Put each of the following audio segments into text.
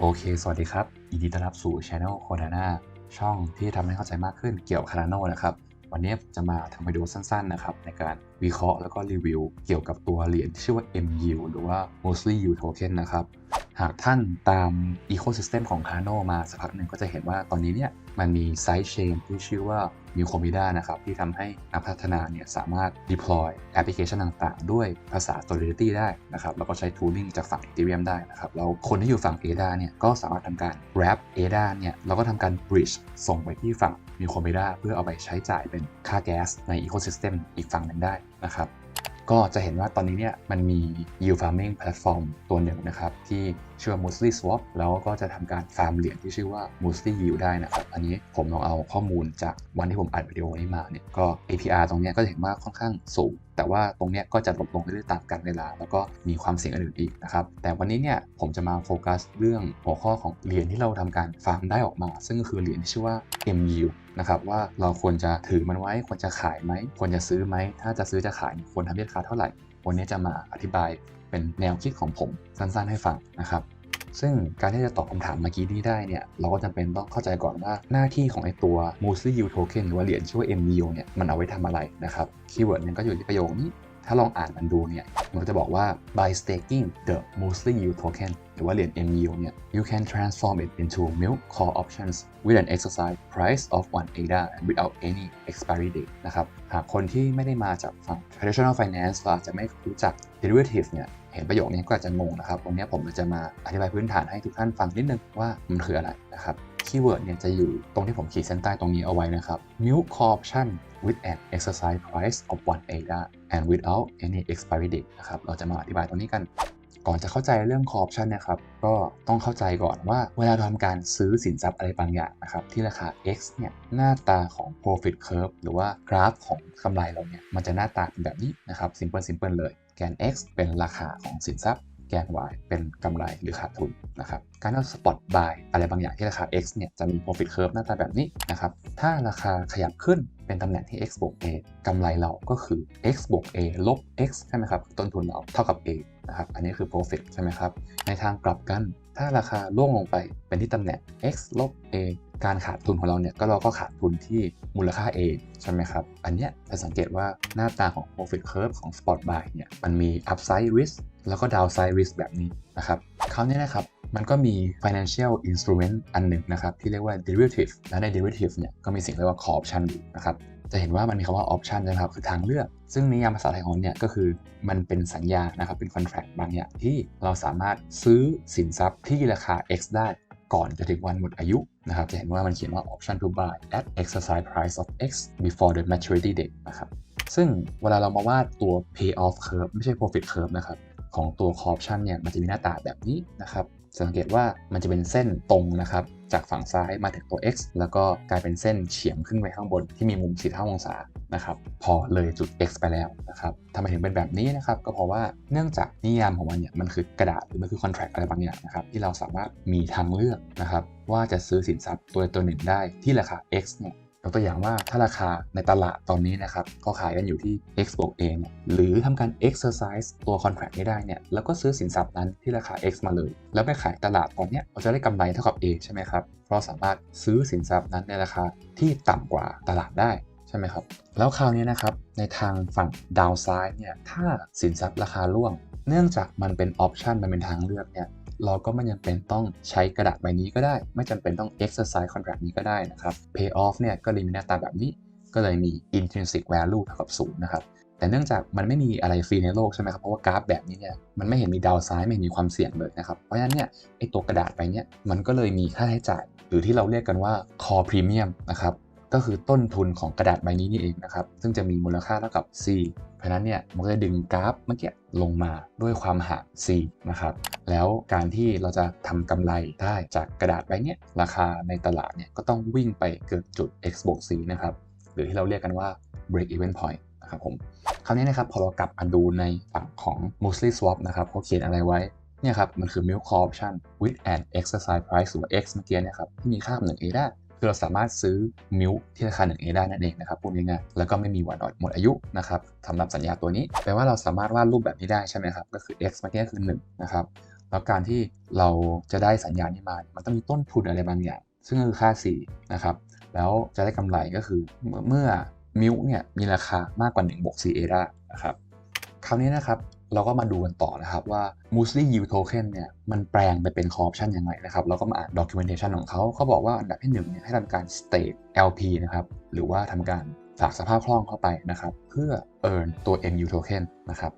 โอเค สวัสดีครับยินดีต้อนรับสู่ Channel c o d a n a ช่องที่ทำให้เข้าใจมากขึ้นเกี่ยวกับ Cardano นะครับ วันนี้จะมาทำวิดีโอสั้นๆนะครับในการวิเคราะห์แล้วก็รีวิว เกี่ยวกับตัวเหรียญที่ชื่อว่า MU หรือว่า Mostly U Token นะครับ หากท่านตาม Ecosystem ของ Cardano มาสักพักหนึ่งก็จะเห็นว่าตอนนี้เนี่ยมันมี Side Chain ที่ชื่อว่า m u c o m i d a นะครับที่ทำให้นักพัฒนาเนี่ยสามารถ deploy แอปพลิเคชันต่างๆ ด้วยภาษา Solidity ได้นะครับแล้วก็ใช้ tooling จากฝั่ง Ethereum ได้นะครับแล้วคนที่อยู่ฝั่ง ADA เนี่ยก็สามารถทำการ wrap ADA เนี่ยแล้วก็ทำการ bridge ส่งไปที่ฝั่ง m u c o m i d a เพื่อเอาไปใช้จ่ายเป็นค่าแก๊สใน Ecosystem อีกฝั่งหนึ่งได้นะครับก็จะเห็นว่าตอนนี้เนี่ยมันมี yield farming platform ตัวหนึ่งนะครับที่ ชื่อว่า Musli Swap แล้วก็จะทำการฟาร์มเหรียญที่ชื่อว่า Musli Yield ได้นะครับ อันนี้ผมลองเอาข้อมูลจากวันที่ผมอัดวิดีโอนี้มาเนี่ยก็ APR ตรงนี้ก็จะเห็นว่าค่อนข้างสูง แต่ว่าตรงนี้ก็จะลดลงเรื่อยๆตามกาลเวลา แล้วก็มีความเสี่ยงอื่นอีกนะครับ แต่วันนี้เนี่ยผมจะมาโฟกัสเรื่องหัวข้อของเหรียญที่เราทำการฟาร์มได้ออกมา ซึ่งก็คือเหรียญที่ชื่อว่า MU นะครับว่าเราควรจะถือมันไว้ควรจะขายไหมควรจะซื้อไหมถ้าจะซื้อจะขายควรทำเราคาเท่าไหร่วันนี้จะมาอธิบาย เป็นแนวคิดของผมสั้นๆให้ฟังนะครับ ซึ่งการที่จะตอบคำถามเมื่อกี้นี้ได้เนี่ย เราก็จำเป็นต้องเข้าใจก่อนว่าหน้าที่ของไอตัว m o s l y U Token หรือว่าเหรียญชื่อว่า MU เนี่ยมันเอาไว้ทำอะไรนะครับคีย์เวิร์ดเนี่ยก็อยู่ที่ประโยคนี้ถ้าลองอ่านมันดูเนี่ย มันจะบอกว่า by staking the mostly U token หรือว่าเหรียญ MU เนี่ย you can transform it into milk call options with an exercise price of 1 ADA and without any expiry date นะครับ หากคนที่ไม่ได้มาจากฝั่ง traditional finance เราอาจจะไม่รู้จัก derivative เนี่ย เห็นประโยคนี้ก็อาจจะงงนะครับวันนี้ผมจะมาอธิบายพื้นฐานให้ทุกท่านฟังนิดนึงว่ามันคืออะไรนะครับคีย์เวิร์ดเนี่ยจะอยู่ตรงที่ผมขีดเส้นใต้ตรงนี้เอาไว้นะครับ milk call option with an exercise price of 1 ADA and without any expiry date นะครับ เราจะมาอธิบายตรงนี้กัน ก่อนจะเข้าใจเรื่อง call option นะครับ ก็ต้องเข้าใจก่อนว่าเวลาเราทำการซื้อสินทรัพย์อะไรบางอย่างนะครับ ที่ราคา x เนี่ย หน้าตาของ profit curve หรือว่ากราฟของกำไรเราเนี่ย มันจะหน้าตาเป็นแบบนี้นะครับ simple simple เลย แกน x เป็นราคาของสินทรัพย์ แกน y เป็นกำไรหรือขาดทุนนะครับ การเอา spot buy อะไรบางอย่างที่ราคา x เนี่ยจะมี profit curve หน้าตาแบบนี้นะครับ ถ้าราคาขยับขึ้นเป็นตำแหน่งที่ x บวก a กำไรเราก็คือ x บวก a ลบ x ใช่ไหมครับ ต้นทุนเราเท่ากับ a นะครับ อันนี้คือ profit ใช่ไหมครับ ในทางกลับกัน ถ้าราคาล่วงลงไปเป็นที่ตำแหน่ง x ลบ a การขาดทุนของเราเนี่ยก็เราก็ขาดทุนที่มูลค่า A ใช่ไหมครับ อันเนี้ยจะสังเกตว่าหน้าตาของ profit curve ของ spot buy เนี่ยมันมี upside risk แล้วก็ downside risk แบบนี้นะครับคราวนี้นะครับมันก็มี financial instrument อันหนึ่งนะครับ ที่เรียกว่า derivative และใน derivative เนี่ยก็มีสิ่งเรียกว่า call option อยู่นะครับจะเห็นว่ามันมีคำว่า option นะครับ คือทางเลือก ซึ่งนิยามภาษาไทยของมันเนี่ยก็คือมันเป็นสัญญานะครับ เป็น contract บางอย่างที่เราสามารถซื้อสินทรัพย์ที่ราคา x ได้ ก่อนจะถึงวันหมดอายุนะครับจะเห็นว่ามันเขียนว่า option to buy at exercise price of x before the maturity date นะครับซึ่งเวลาเรามาวาดตัว pay off curve ไม่ใช่ profit curve นะครับของตัว call option เนี่ยมันจะมีหน้าตาแบบนี้นะครับ สังเกตว่ามันจะเป็นเส้นตรงนะครับ จากฝั่งซ้ายมาถึงตัว x แล้วก็กลายเป็นเส้นเฉียงขึ้นไปข้างบนที่มีมุม45องศานะครับ พอเลยจุด x ไปแล้วนะครับทำไมถึงเป็นแบบนี้นะครับ ก็เพราะว่าเนื่องจากนิยามของมันเนี่ยมันคือกระดาษหรือมันคือ contract อะไรบางอย่างนะครับ ที่เราสามารถมีทางเลือกนะครับ ว่าจะซื้อสินทรัพย์ตัวตัวหนึ่งได้ที่ราคา x เนี่ย ยกตัวอย่างว่าถ้าราคาในตลาดตอนนี้นะครับเขาขายกันอยู่ที่ x บวก a เนี่ยหรือทำการ exercise ตัว contract นี้ได้เนี่ยแล้วก็ซื้อสินทรัพย์นั้นที่ราคา x มาเลย แล้วไปขายตลาดตอนเนี้ยเราจะได้กำไรเท่ากับ a ใช่ไหมครับเพราะสามารถซื้อสินทรัพย์นั้นในราคาที่ต่ำกว่าตลาดได้ใช่ไหมครับ แล้วคราวนี้นะครับในทางฝั่ง downside เนี่ยถ้าสินทรัพย์ราคาร่วง เนื่องจากมันเป็น option มันเป็นทางเลือกเนี่ย เราก็ไม่จำเป็นต้องใช้กระดาษใบนี้ก็ได้ ไม่จำเป็นต้อง exercise contract นี้ก็ได้นะครับ pay off เนี่ยก็เลยมีหน้าตาแบบนี้ ก็เลยมี intrinsic value เท่ากับ0นย์นะครับแต่เนื่องจากมันไม่มีอะไรฟรีในโลกใช่ไหมครับ เพราะว่ากราฟแบบนี้เนี่ยมันไม่เห็นมีดาวไซด์ไม่เห็นมีความเสี่ยงเลยนะครับ เพราะฉะนั้นเนี่ยไอตัวกระดาษใบนี้มันก็เลยมีค่าใช้จ่าย หรือที่เราเรียกกันว่า core premium นะครับ ก็คือต้นทุนของกระดาษใบนี้นี่เองนะครับ ซึ่งจะมีมูลค่าเท่ากับ c เพราะนั้นเนี่ยมันก็จะดึงกราฟเมื่อกี้ลงมาด้วยความห่าง c นะครับ แล้วการที่เราจะทำกำไรได้จากกระดาษใบนี้ราคาในตลาดเนี่ยก็ต้องวิ่งไปเกินจุด x บวก c นะครับ หรือที่เราเรียกกันว่า break even point นะครับผมคราวนี้นะครับพอเรากลับมาดูในฝั่งของ Mostly Swap นะครับเขาเขียนอะไรไว้เนี่ยครับมันคือ milk call option with an exercise price หรือ x เมื่อกี้นี่ยครับที่มีค่ากับ 1 a ได้ คือเราสามารถซื้อมิลที่ราคา 1A ได้นั่นเองนะครับพูดง่ายๆแล้วก็ไม่มีวันหมดอายุนะครับสำหรับสัญญาตัวนี้แปลว่าเราสามารถวาดรูปแบบนี้ได้ใช่ไหมครับก็คือ x เมื่อกี้คือ1นะครับแล้วการที่เราจะได้สัญญานี้มา มันต้องมีต้นทุนอะไรบางอย่าง ซึ่งคือค่า C นะครับ แล้วจะได้กำไรก็คือเมื่อมิลเนี่ยมีราคามากกว่า1บวก C ADA นะครับคราวนี้นะครับ เราก็มาดูกันต่อนะครับว่า Muesli Yield Token เนี่ยมันแปลงไปเป็น Call Option ยังไงนะครับเราก็มาอ่าน Documentation ของเขาเขาบอกว่าอันดับที่1เนี่ยให้ทำการ Stake LP นะครับหรือว่าทำการฝากสภาพคล่องเข้าไปนะครับเพื่อ earn ตัว MU Token นะครับ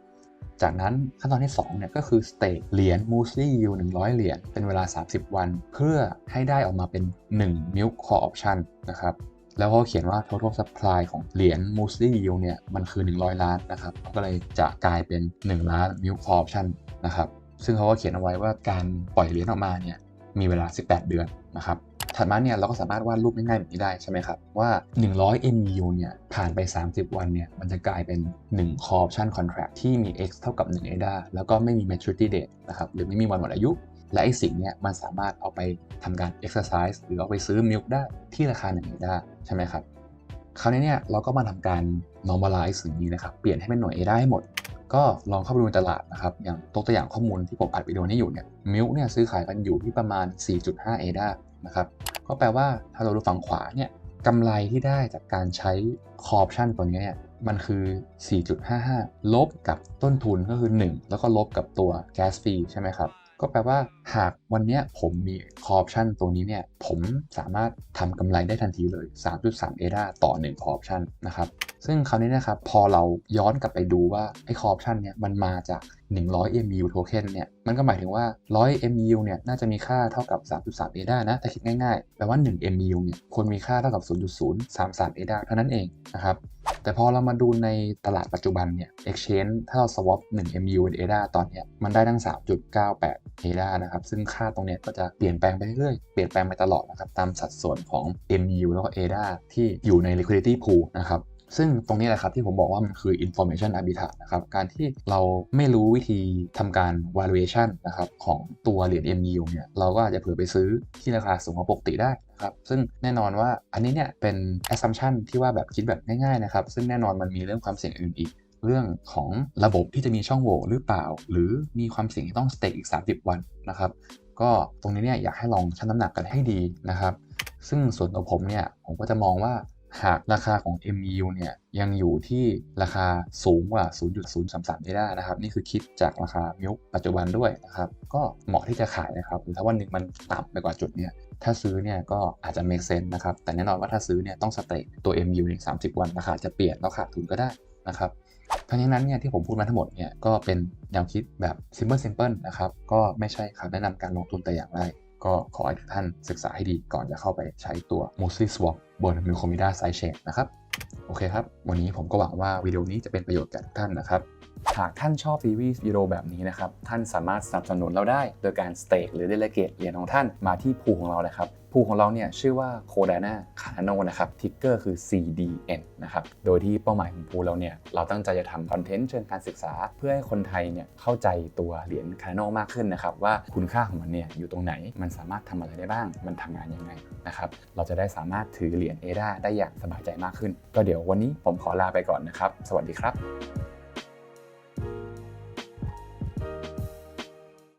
จากนั้นขั้นตอนที่2เนี่ยก็คือ stake เหรียญ Muesli Yield 100 เหรียญเป็นเวลา 30 วัน เพื่อให้ได้ออกมาเป็น 1 Milk Call Option นะครับ แล้วเขาเขียนว่า total supply ของเหรียญ Muesli Yield เนี่ย มันคือ 100 ล้านนะครับ ก็เลยจะกลายเป็น 1 ล้าน Milk Call Option นะครับ ซึ่งเขาก็เขียนเอาไว้ว่าการปล่อยเหรียญออกมาเนี่ย มีเวลา 18 เดือนนะครับ ถัดมาเนี่ยเราก็สามารถวาดรูปง่ายๆแบบนี้ได้ใช่ไหมครับ ว่า 100 MU เนี่ย ผ่านไป 30 วันเนี่ย มันจะกลายเป็น 1 call option contract ที่มี x เท่ากับ 1 ADA แล้วก็ไม่มี maturity date นะครับ หรือไม่มีวันหมดอายุ และไอสิ่งเนี้ยมันสามารถเอาไปทำการ exercise หรือเอาไปซื้อ milk ได้ที่ราคา1 ADA ใช่ไหมครับคราวนี้เนี่ยเราก็มาทำการ normalize สิ่งนี้นะครับ เปลี่ยนให้เป็นหน่วย ADA ให้หมด ก็ลองเข้าไปดูในตลาดนะครับ อย่างตัวอย่างข้อมูลที่ผมอัดวิดีโอนี้อยู่เนี่ยมิลค์เนี่ยซื้อขายกันอยู่ที่ประมาณ 4.5 ADA นะครับ ก็แปลว่าถ้าเราดูฝั่งขวาเนี่ยกำไรที่ได้จากการใช้คอร์ปชันตัวนี้เนี่ยมันคือ 4.55 ลบกับต้นทุนก็คือ 1 แล้วก็ลบกับตัวแก๊สฟรีใช่ไหมครับ ก็แปลว่าหากวันนี้ผมมีคอร์ปชันตัวนี้เนี่ย ผมสามารถทำกำไรได้ทันทีเลย 3.3 เอดาต่อ1คอร์ปชันนะครับ ซึ่งคราวนี้นะครับ พอเราย้อนกลับไปดูว่า ไอ้คอร์ปชันเนี่ย มันมาจาก 100 MU token เนี่ย มันก็หมายถึงว่า 100 MU เนี่ย น่าจะมีค่าเท่ากับ 3.3 ADA นะแต่คิดง่ายๆ แปลว่า 1 MU เนี่ยควรมีค่าเท่ากับ 0.033 ADA เท่านั้นเองนะครับ แต่พอเรามาดูในตลาดปัจจุบันเนี่ย exchange ถ้าเรา swap 1 MU เป็น ADA ตอนเนี้ยมันได้ทั้ง 3.98 ADA นะครับ ซึ่งค่าตรงเนี้ยก็จะเปลี่ยนแปลงไปเรื่อยๆ เปลี่ยนแปลงไปตลอดนะครับ ตามสัดส่วนของ MU แล้วก็ ADA ที่อยู่ใน liquidity pool นะครับ ซึ่งตรงนี้แหละครับที่ผมบอกว่ามันคือ information arbitrage นะครับการที่เราไม่รู้วิธีทำการ valuation นะครับของตัวเหรียญ MU เนี่ยเราก็อาจจะเผื่อไปซื้อที่ราคาสูงกว่าปกติได้นะครับซึ่งแน่นอนว่าอันนี้เนี่ยเป็น assumption ที่ว่าแบบคิดแบบง่ายๆนะครับซึ่งแน่นอนมันมีเรื่องความเสี่ยงอื่นอีกเรื่องของระบบที่จะมีช่องโหว่หรือเปล่า หรือมีความเสี่ยงที่ต้อง stake อีก 30 วันนะครับก็ตรงนี้เนี่ยอยากให้ลองชั่งน้ำหนักกันให้ดีนะครับ ซึ่งส่วนตัวผมเนี่ยผมก็จะมองว่า หากราคาของ MU เนี่ยยังอยู่ที่ราคาสูงกว่า 0.033ได้นะครับ นี่คือคิดจากราคามิลปัจจุบันด้วยนะครับ ก็เหมาะที่จะขายนะครับหรือถ้าวันหนึ่งมันต่ำไปกว่าจุดเนี่ยถ้าซื้อเนี่ยก็อาจจะ make sense นะครับ แต่แน่นอนว่าถ้าซื้อเนี่ยต้องสเตทตัว MU ใน30 วันราคาจะเปลี่ยนแล้วขาดทุนก็ได้นะครับทั้งนี้นั้นเนี่ยที่ผมพูดมาทั้งหมดเนี่ยก็เป็นแนวคิดแบบ simple simple นะครับ ก็ไม่ใช่คำแนะนำการลงทุนแต่อย่างใดก็ขอให้ทุกท่านศึกษาให้ดีก่อนจะเข้าไปใช้ตัว m o s l y Swap บน m i l c o m i d a Side Chain นะครับ โอเคครับ วันนี้ผมก็หวังว่าวิดีโอนี้จะเป็นประโยชน์แก่ทุกท่านนะครับ หากท่านชอบซีรีส์วิดีโอแบบนี้นะครับ ท่านสามารถสนับสนุนเราได้ โดยการสเต็กหรือเดลเกตเหรียญของท่านมาที่พูของเราเลยครับ พูของเราเนี่ยชื่อว่า Cardano Cardano นะครับทิกเกอร์คือ CDN นะครับโดยที่เป้าหมายของพูเราเนี่ยเราตั้งใจจะทำคอนเทนต์เชิงการศึกษา เพื่อให้คนไทยเนี่ยเข้าใจตัวเหรียญ c a n o มากขึ้นนะครับว่าคุณค่าของมันเนี่ยอยู่ตรงไหนมันสามารถทำอะไรได้บ้าง มันทำงานยังไงนะครับเราจะได้สามารถถือเหรียญ ADA ได้อย่างสบายใจมากขึ้น ก็เดี๋ยววันนี้ผมขอลาไปก่อนนะครับ สวัสดีครับ